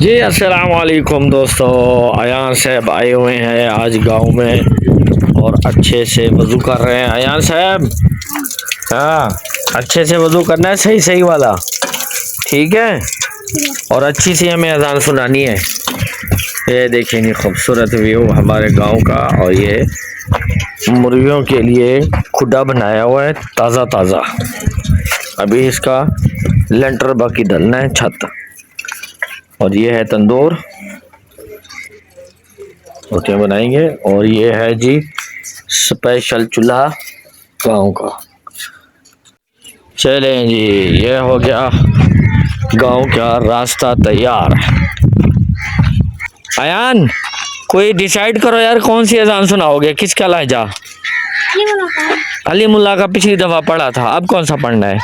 جی السلام علیکم دوستو، ایان صاحب آئے ہوئے ہیں آج گاؤں میں اور اچھے سے وضو کر رہے ہیں۔ ایان صاحب ہاں اچھے سے وضو کرنا ہے، صحیح صحیح والا۔ ٹھیک ہے؟ اور اچھی سی ہمیں اذان سنانی ہے۔ یہ دیکھیں گے خوبصورت ویو ہمارے گاؤں کا اور یہ مرغیوں کے لیے کھڈا بنایا ہوا ہے، تازہ تازہ۔ ابھی اس کا لینٹر باقی ڈلنا ہے، چھت۔ اور یہ ہے تندور۔ روٹیاں بنائیں گے۔ اور یہ ہے جی اسپیشل چولہا گاؤں کا۔ چلیں جی یہ ہو گیا گاؤں کا راستہ تیار۔ ایان کوئی ڈیسائیڈ کرو یار کون سی اذان سناؤ گے؟ کس کا لہجہ؟ علی ملا کا پچھلی دفعہ پڑھا تھا اب کون سا پڑھنا ہے؟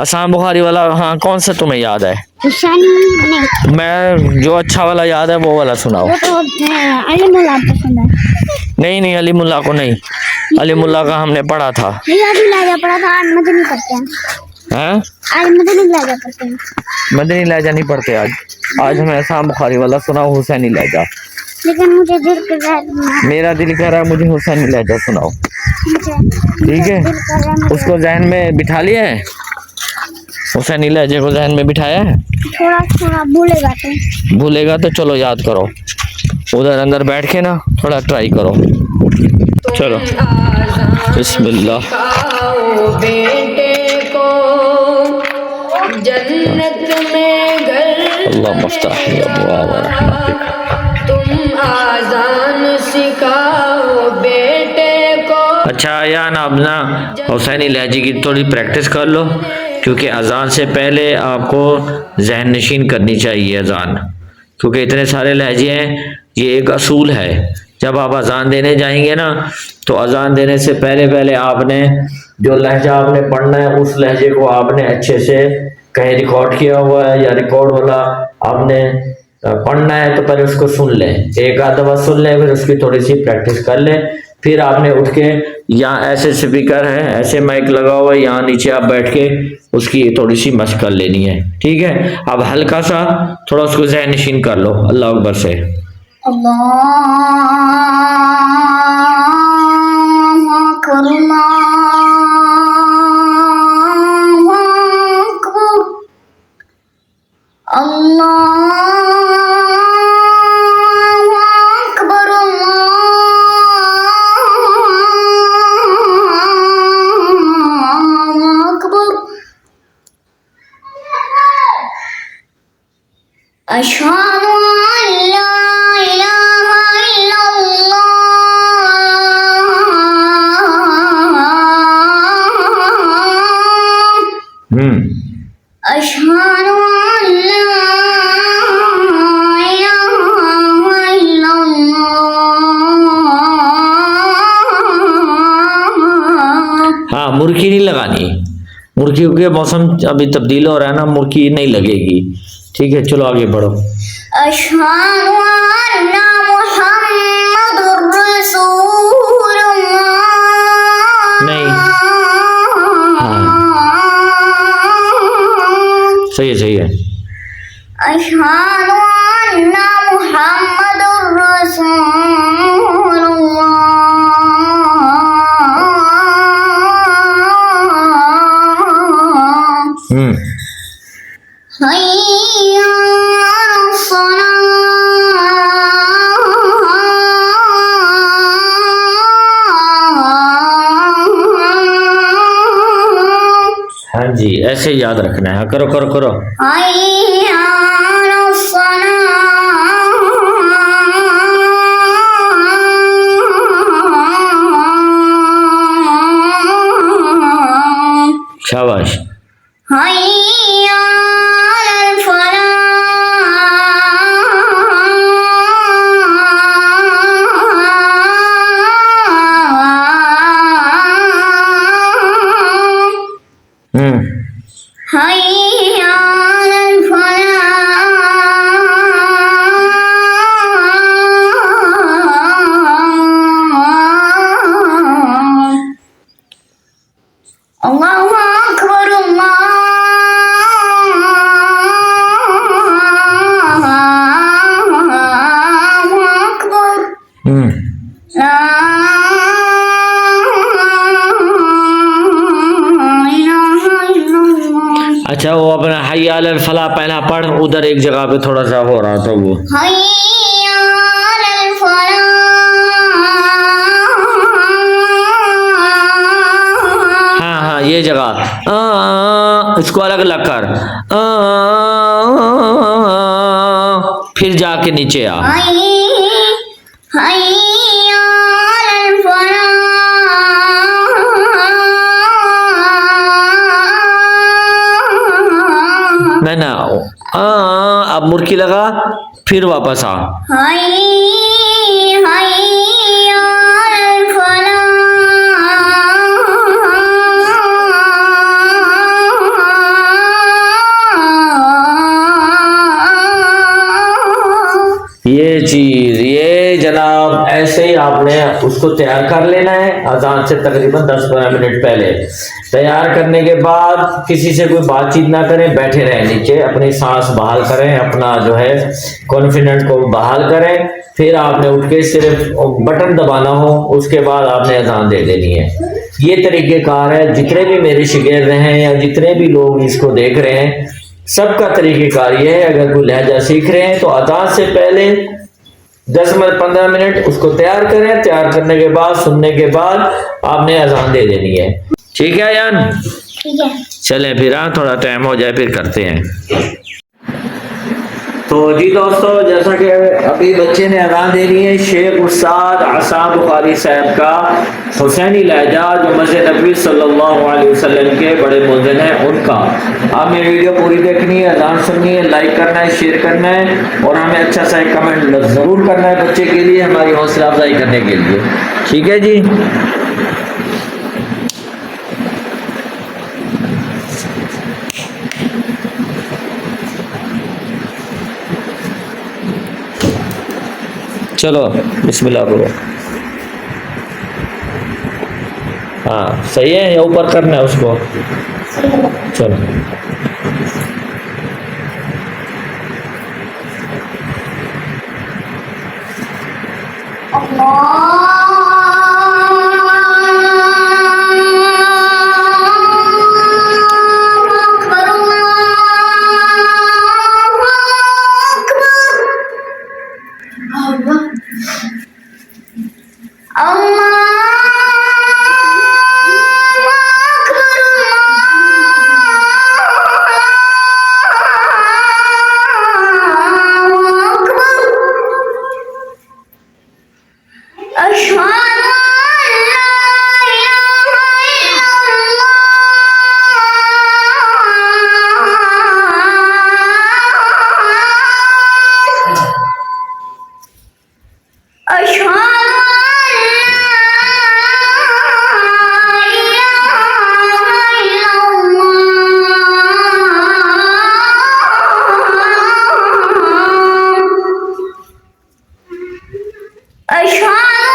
آسام بخاری والا ہاں کون سا تمہیں یاد ہے؟ میں جو اچھا والا یاد ہے وہ والا سناؤ۔ نہیں نہیں علی ملا کو نہیں۔ علی ملا کا ہم نے پڑھا تھا۔ ہاں؟ مدنی لہجہ نہیں پڑھتے آج۔ آج ہمیں آسام بخاری والا سناؤ حسینی لہجہ۔ لیکن مجھے دل کر رہا میرا دل کہہ رہا ہے مجھے حسینی لہجہ سناؤ۔ ٹھیک ہے؟ اس کو ذہن میں بٹھا لیا ہے حسینی لہجے کو ذہن میں بٹھایا ہے؟ تھوڑا تھوڑا بھولے گا تو۔ بھولے گا تو چلو یاد کرو۔ ادھر اندر بیٹھ کے نا تھوڑا ٹرائی کرو۔ چلو۔ بسم اللہ۔ بیٹے کو جنت میں گھر اللہ مفتاح ابواب رحمتک تم آزان سکھاؤ بیٹے کو اچھا یا نا اب نا حسینی لہجے کی تھوڑی پریکٹس کر لو۔ کیونکہ اذان سے پہلے آپ کو ذہن نشین کرنی چاہیے اذان۔ کیونکہ اتنے سارے لہجے ہیں، یہ ایک اصول ہے۔ جب آپ اذان دینے جائیں گے نا، تو اذان دینے سے پہلے پہلے آپ نے جو لہجہ آپ نے پڑھنا ہے، اس لہجے کو آپ نے اچھے سے کہیں ریکارڈ کیا ہوا ہے یا ریکارڈ والا آپ نے پڑھنا ہے تو پہلے اس کو سن لیں۔ ایک آدھ دفعہ سن لیں، پھر اس کی تھوڑی سی پریکٹس کر لیں۔ پھر آپ نے اٹھ کے یہاں ایسے سپیکر ہے ایسے مائک لگا ہوا ہے، یہاں نیچے آپ بیٹھ کے اس کی تھوڑی سی مشق کر لینی ہے، ٹھیک ہے؟ اب ہلکا سا تھوڑا اس کو ذہن نشین کر لو، اللہ اکبر سے۔ اللہ اللہ أشهد أن لا إله إلا الله ہوں أشهد أن لا إله إلا الله ہاں مرغی نہیں لگانی۔ مرغیوں کے موسم ابھی تبدیل ہو رہا ہے نا، مرغی نہیں لگے گی۔ ٹھیک ہے چلو آگے بڑھو۔ محمد رسول نہیں۔ صحیح ہے صحیح ہے۔ ایسے یاد رکھنا ہے۔ ہاں، کرو کرو کرو۔ شاباش۔ علی الفلاح پہلا پڑھ، ادھر ایک جگہ پہ تھوڑا سا ہو رہا تھا وہ۔ ہاں ہاں یہ جگہ۔ اس کو الگ الگ کر۔ پھر جا کے نیچے آ۔ میں نہ اب مرکی لگا پھر واپس آ۔ جناب، ایسے ہی آپ نے اس کو تیار کر لینا ہے۔ اذان سے تقریباً دس پندرہ منٹ پہلے۔ تیار کرنے کے بعد کسی سے کوئی بات چیت نہ کریں، بیٹھے رہیں نیچے، اپنی سانس بحال کریں، اپنا جو ہے کانفیڈنٹ کو بحال کریں۔ پھر آپ نے اٹھ کے صرف بٹن دبانا ہو، اس کے بعد آپ نے اذان دے دینی ہے۔ یہ طریقہ کار ہے، جتنے بھی میرے شگرد ہیں یا جتنے بھی لوگ اس کو دیکھ رہے ہیں، سب کا طریقہ کار یہ ہے، اگر کوئی لہجہ سیکھ رہے ہیں تو اذان سے پہلے دس منٹ پندرہ منٹ اس کو تیار کریں۔ تیار کرنے کے بعد سننے کے بعد آپ نے اذان دے دینی ہے۔ ٹھیک ہے یان چلیں پھر ہاں تھوڑا ٹائم ہو جائے پھر کرتے ہیں۔ تو جی دوستو، جیسا کہ ابھی بچے نے اذان دے دی ہے، شیخ استاد عصام بخاری صاحب کا حسینی لہجہ، جو مسجد نبی صلی اللہ علیہ وسلم کے بڑے مؤذن ہیں، ان کا۔ آپ نے ویڈیو پوری دیکھنی ہے اذان سننی ہے، لائک کرنا ہے، شیئر کرنا ہے، اور ہمیں اچھا سا ایک کمنٹ ضرور کرنا ہے بچے کے لیے، ہماری حوصلہ افزائی کرنے کے لیے۔ ٹھیک ہے جی؟ چلو، بسم اللہ کرو ہاں صحیح ہے یا اوپر کرنا ہے اس کو۔ چلو۔ اللہ۔ 哎呀！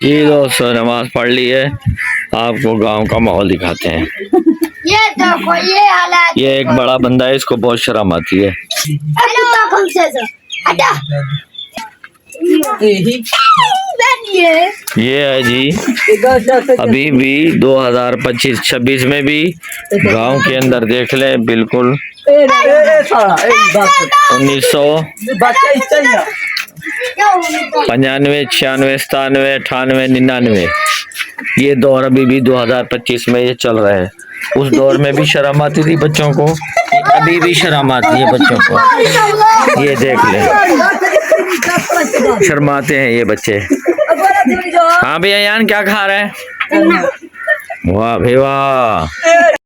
جی دوستوں نماز پڑھ لی ہے آپ کو گاؤں کا ماحول دکھاتے ہیں یہ دیکھو یہ حالات یہ ایک بڑا بندہ ہے اس کو بہت شرم آتی ہے یہ ہے جی ابھی بھی دو ہزار پچیس چھبیس میں بھی گاؤں کے اندر دیکھ لیں بالکل انیس سو پنجانوے چھیانوے، ستانوے، اٹھانوے، ننانوے۔ یہ دور ابھی بھی دو ہزار پچیس میں یہ چل رہا ہے۔ اس دور میں بھی شرم آتی تھی بچوں کو۔ ابھی بھی شرم آتی ہے بچوں کو۔ یہ دیکھ لیں۔ شرماتے ہیں یہ بچے۔ ہاں بھیا یان کیا کھا رہے ہیں واہ بھائی، واہ۔